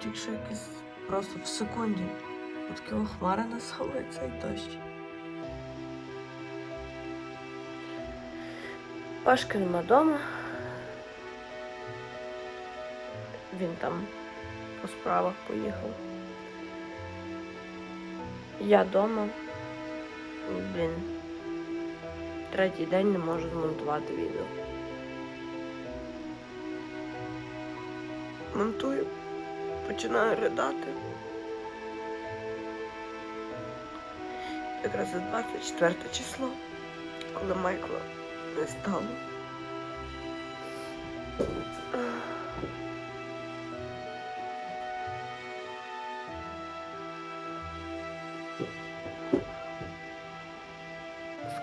Тут якщо якось просто в секунді. От такі хмари насали цей дощ. Пашки нема вдома. Він там по справах поїхав. Я вдома. Блін. Третій день не можу змонтувати відео. Монтую, починаю ридати. Якраз за 24 число, коли Майкла не стало.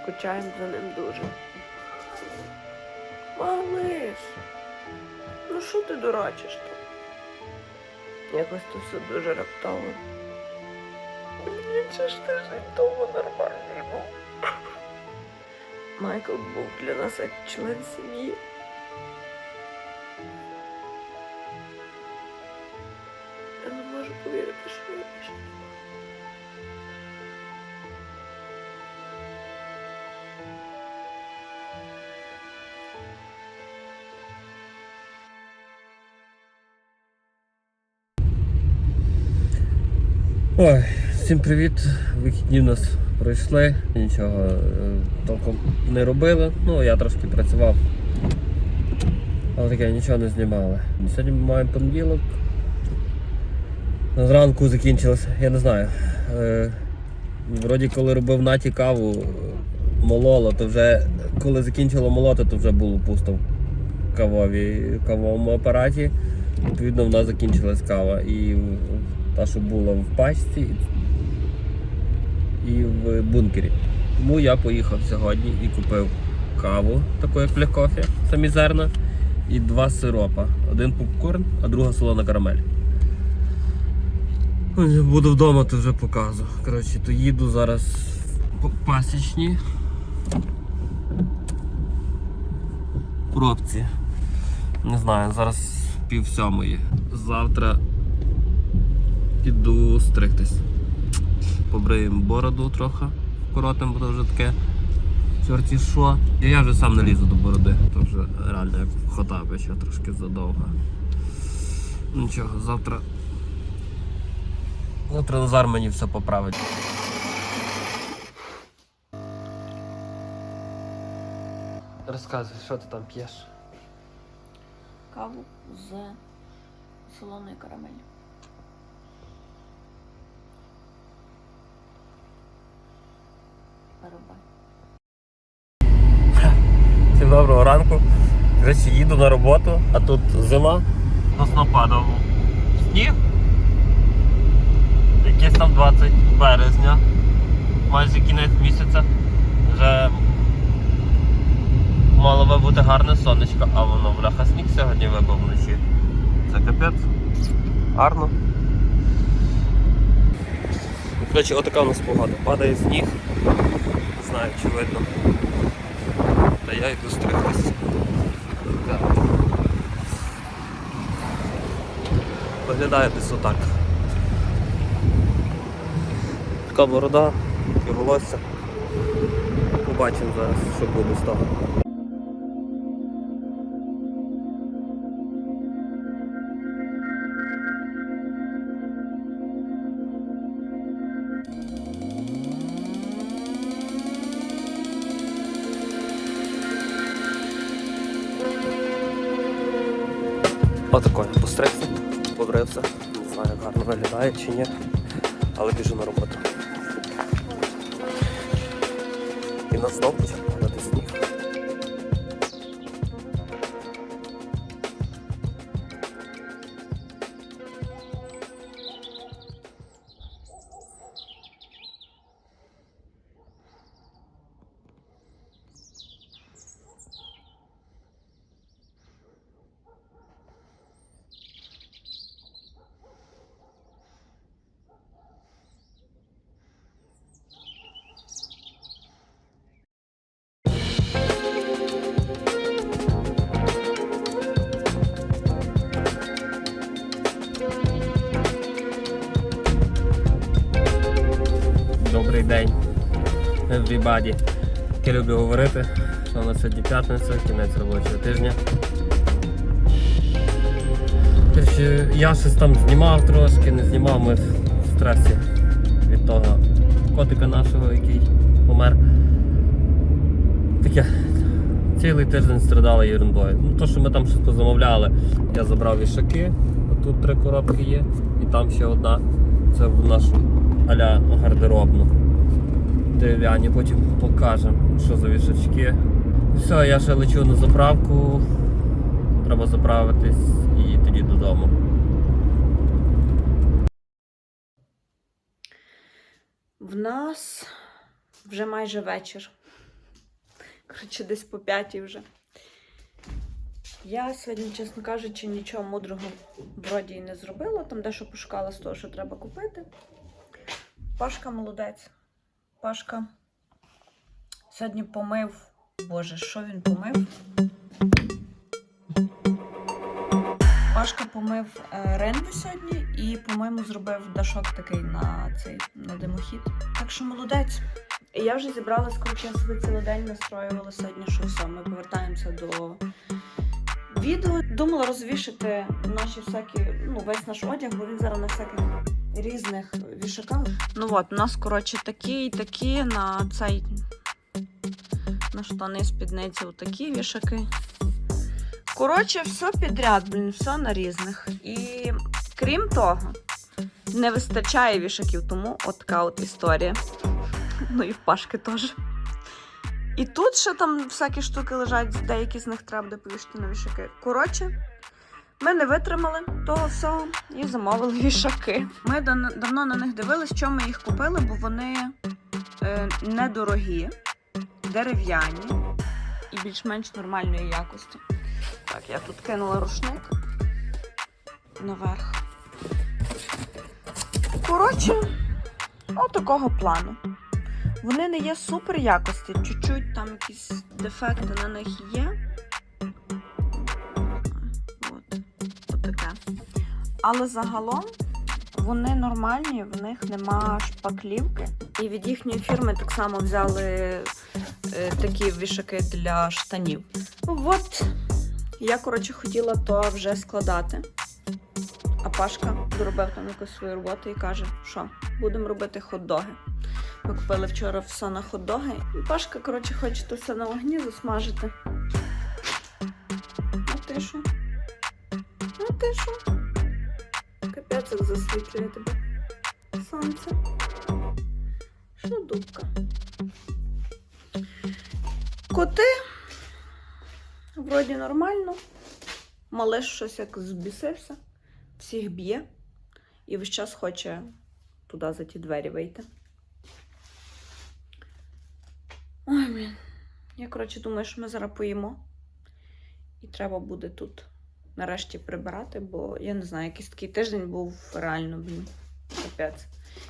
Скучаємо за ним дуже. Малиш, ну що ти дурачиш там? Якось то все дуже раптово. Це ж тиждень тому нормальний був. Майкл був для нас як член сім'ї. Я не можу повірити, що я більше Ой, всім привіт. Вихідні в нас пройшли, нічого е, толком не робили. Ну, я трошки працював. Але таке нічого не знімали. Сьогодні ми маємо понеділок. Зранку закінчилося, я не знаю. Е, вроді коли робив наті каву, мололо, то вже коли закінчило молоти, то вже було пусто в кавовій, кавовому апараті. Відповідно, в нас закінчилась кава. І та, що була в пачці і в бункері. Тому я поїхав сьогодні і купив каву, таку як для кофе, самі зерна, і два сиропа. Один попкорн, а друга солона карамель. Буду вдома, то вже показу. Коротше, то їду зараз по пасічні. Пробці. Не знаю, зараз пів сьомої. Завтра піду стригтись. Побриємо бороду трохи, коротим, бо то вже таке чорті що. І я вже сам не лізу до бороди, то вже реально як в Хотапича трошки задовго. Нічого, завтра. Завтра Назар мені все поправить. Розказуй, що ти там п'єш? каву з солоною карамелью. Всім доброго ранку. Коротше, їду на роботу, а тут зима. У нас нападав сніг. Якийсь там 20 березня. Майже кінець місяця. Вже мало би бути гарне сонечко, а воно бляха сніг сьогодні випав вночі. Це капець. Гарно. Коротше, отака у нас погода. Падає сніг. Знаю, чи видно. Та я йду стригтись. Виглядає десь отак. Така борода і волосся. Побачимо зараз, що буде з того. Побрився. Не знаю, гарно виглядає чи ні, але біжу на роботу. І на знов день. Everybody. Я люблю говорити, що у нас сьогодні п'ятниця, кінець робочого тижня. Я щось там знімав трошки, не знімав, ми в стресі від того котика нашого, який помер. Таке. Цілий тиждень страдали ерундою. Ну, то, що ми там щось позамовляли, я забрав вішаки, тут три коробки є, і там ще одна. Це в нашу аля гардеробну. Дерев'яні, потім покажемо, що за вішачки. Все, я ще лечу на заправку. Треба заправитись і тоді додому. В нас вже майже вечір. Коротше, десь по п'ятій вже. Я сьогодні, чесно кажучи, нічого мудрого вроді і не зробила. Там дещо пошукала з того, що треба купити. Пашка молодець. Пашка сьогодні помив. Боже, що він помив? Пашка помив е, ренду сьогодні і, по-моєму, зробив дашок такий на цей на димохід. Так що молодець. Я вже зібралась, коротше, я собі цілий день настроювала сьогодні, що все. Ми повертаємося до відео. Думала розвішати наші всякі, ну, весь наш одяг, бо він зараз на всяких різних вішаках. Ну от, у нас, коротше, такі і такі на цей. На штани спідниці отакі вішаки. Коротше, все підряд, блін, все на різних. І крім того, не вистачає вішаків, тому от така от історія. Ну і в Пашки теж. І тут ще там всякі штуки лежать, деякі з них треба буде повішати на вішаки. Коротше, ми не витримали того всього і замовили вішаки. Ми давно на них дивились, що ми їх купили, бо вони е, недорогі, дерев'яні і більш-менш нормальної якості. Так, я тут кинула рушник наверх. Коротше, отакого плану. Вони не є супер якості, чуть-чуть там якісь дефекти на них є. Але загалом вони нормальні, в них нема шпаклівки. І від їхньої фірми так само взяли е, такі вішаки для штанів. От, я, коротше, хотіла то вже складати. А Пашка доробив там якусь свою роботу і каже, що будемо робити хот-доги. Ми купили вчора все на хот-доги. І Пашка, коротше, хоче то все на вогні засмажити. Як засвітлює тебе. Сонце. Що дубка? Коти. Вроді нормально. Малеш щось як збісився, всіх б'є і весь час хоче туди за ті двері вийти. Ой, блін. Я, коротше, думаю, що ми зараз поїмо. І треба буде тут нарешті прибирати, бо я не знаю, якийсь такий тиждень був реально, блін, капець.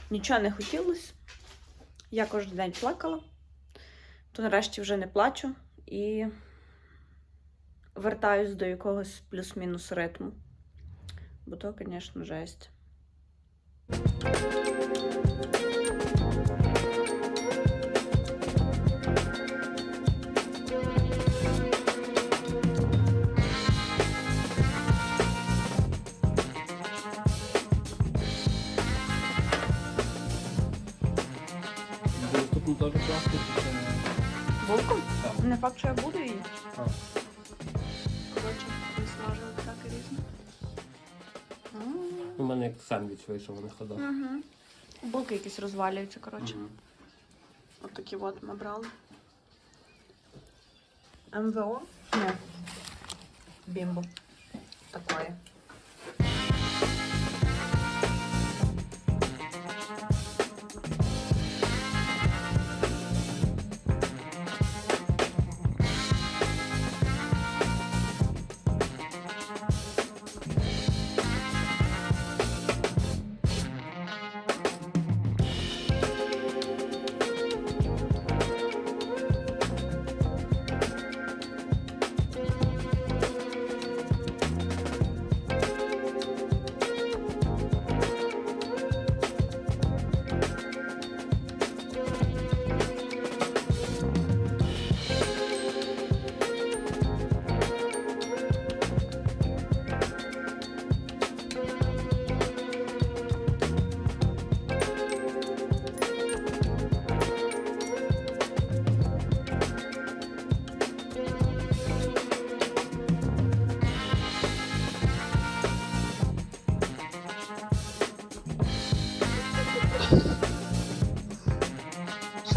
Нічого не хотілося. Я кожен день плакала, то нарешті вже не плачу і вертаюсь до якогось плюс-мінус ритму. Бо то, звісно, жесть. Не факт, що я буду її. А. Коротше, смажили всяке різне. У мене як сендвіч вийшов на ходах. Угу. Булки якісь розвалюються, коротше. От такі от ми брали. МВО? Ні. Бімбо. Такое.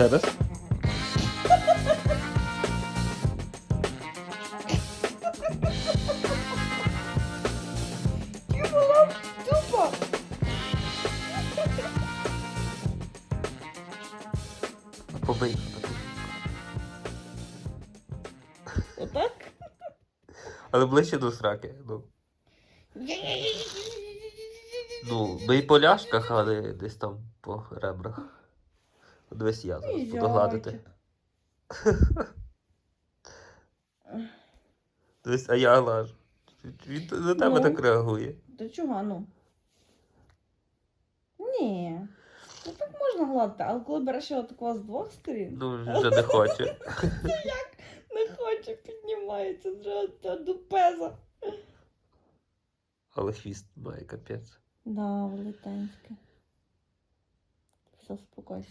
Ще раз. Побий. Отак? Але ближче до сраки. Ну, ну бий по ляшках, а не десь там по ребрах. Дивись я зараз буду гладити. Дивись, а я глажу. Він на тебе Ну. так реагує. До чого, ну? Ні. Ну так можна гладити, але коли береш його такого з двох сторін, Ну, вже не хоче. Як не хоче, піднімається вже до пеза. Але хвіст має капець. Да, велетенське. Все, спокойся.